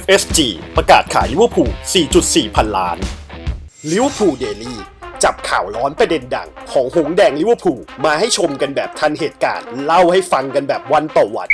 FSG ประกาศขายลิเวอร์พูล 4.4 พันล้านลิเวอร์พูลเดลี่จับข่าวร้อนประเด็นดัง ของหงแดงลิเวอร์พูลมาให้ชมกันแบบทันเหตุการณ์ เล่าให้ฟังกันแบบวันต่อวัน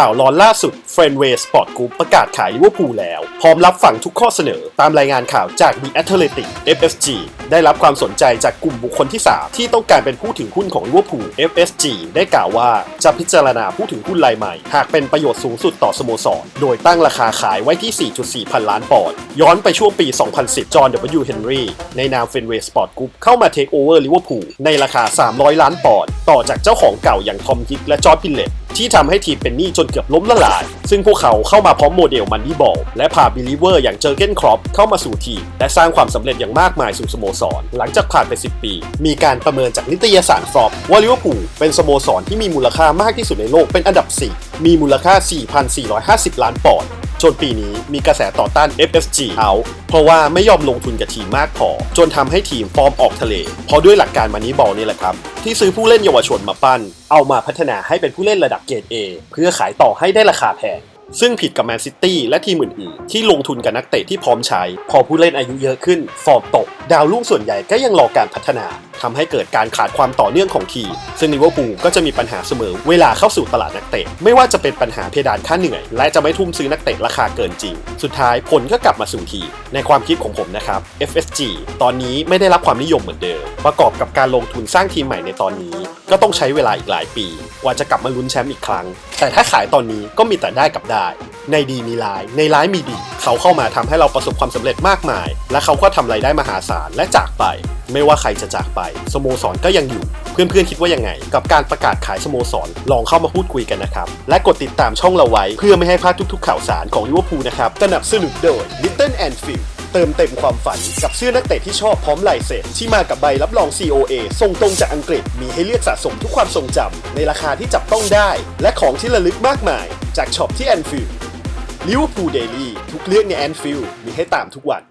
ข่าวร้อนล่าสุด f r i e n d w a y Sport Group ประกาศขายลิเวอร์พูลแล้ว พร้อมรับฟังทุกข้อเสนอตามรายงานข่าวจาก The Athletic FSG ได้รับความสนใจจากกลุ่มบุคคลที่ 3 ที่ต้องการเป็นผู้ถือหุ้นของลิเวอร์พูล FSG ได้กล่าวว่าจะพิจารณาผู้ถือหุ้นรายใหม่ หากเป็นประโยชน์สูงสุดต่อสโมสร โดยตั้งราคาขายไว้ที่ 4.4 พันล้านปอนด์ย้อนไปช่วงปี 2010 จอห์น W. Henry ในนาม f r i e n d w a y Sport Group เข้ามาเทคโอเวอร์ลิเวอร์พูลในราคา 300 ล้านปอนด์ต่อจากเจ้าของเก่าอย่างทอมฮิกและจอร์ดพิลเลต ที่ทำให้ทีมเป็นหนี้จนเกือบล้มละลาย ซึ่งพวกเขาเข้ามาพร้อมโมเดลมันนี่บอลและพาบิลิเวอร์อย่างเจอร์เกนครอปเข้ามาสู่ทีม และสร้างความสำเร็จอย่างมากมายสู่สโมสร หลังจากผ่านไป 10 ปี มีการประเมินจากนิตยสารฟรอปว่าลิเวอร์พูลเป็นสโมสรที่มีมูลค่ามากที่สุดในโลกเป็นอันดับ 4 มีมูลค่า 4,450 ล้านปอนด์ จนปีนี้มีกระแสต่อต้าน FSG เอาเพราะว่าไม่ยอมลงทุนกับทีมมากพอ จนทำให้ทีมฟอร์มออกทะเล เพราะด้วยหลักการมานนี้บอลนี่แหละครับ ที่ซื้อผู้เล่นเยาวชนมาปั้น เอามาพัฒนาให้เป็นผู้เล่นระดับเกรด A เพื่อขายต่อให้ได้ราคาแพงซึ่งผิดกับแมนซิตี้และทีมอื่นๆ ที่ลงทุนกับนักเตะที่พร้อมใช้ พอผู้เล่นอายุเยอะขึ้นฟอร์มตก ดาวรุ่งส่วนใหญ่ก็ยังรอการพัฒนาทำให้เกิดการขาดความต่อเนื่องของทีมซึ่งลิเวอร์พูลก็จะมีปัญหาเสมอเวลาเข้าสู่ตลาดนักเตะ ไม่ว่าจะเป็นปัญหาเพดานค่าเหนื่อย และจะไม่ทุ่มซื้อนักเตะราคาเกินจริง สุดท้ายผลก็กลับมาสู่ที ในความคิดของผมนะครับ FSG ตอนนี้ไม่ได้รับความนิยมเหมือนเดิม ประกอบกับการลงทุนสร้างทีมใหม่ในตอนนี้ ก็ต้องใช้เวลาอีกหลายปีกว่าจะกลับมาลุ้นแชมป์อีกครั้ง แต่ถ้าขายตอนนี้ก็มีแต่ได้กับได้ ในดีมีร้าย ในร้ายมีดี เขาเข้ามาทำให้เราประสบความสำเร็จมากมาย และเขาก็ทำรายได้มหาศาลและจากไป ไม่ว่าใครจะจากไป สโมสรก็ยังอยู่ เพื่อนๆคิดว่ายังไง กับการประกาศขายสโมสร ลองเข้ามาพูดคุยกันนะครับ และกดติดตามช่องเราไว้ เพื่อไม่ให้พลาดทุกๆข่าวสารของลิเวอร์พูลนะครับสนับสนุนโดย Little Anfield เติมเต็มความฝันกับเสื้อนักเตะที่ชอบพร้อมลายเซ็นที่มากับใบรับรอง COA ส่งตรงจากอังกฤษมีให้เลือกสะสมทุกความทรงจำในราคาที่จับต้องได้ และของที่ระลึกมากมาย จากช็อปที่ Anfield ลิเวอร์พูลเดลี่ทุกเรื่องในแอนฟิลด์มีให้ตามทุกวัน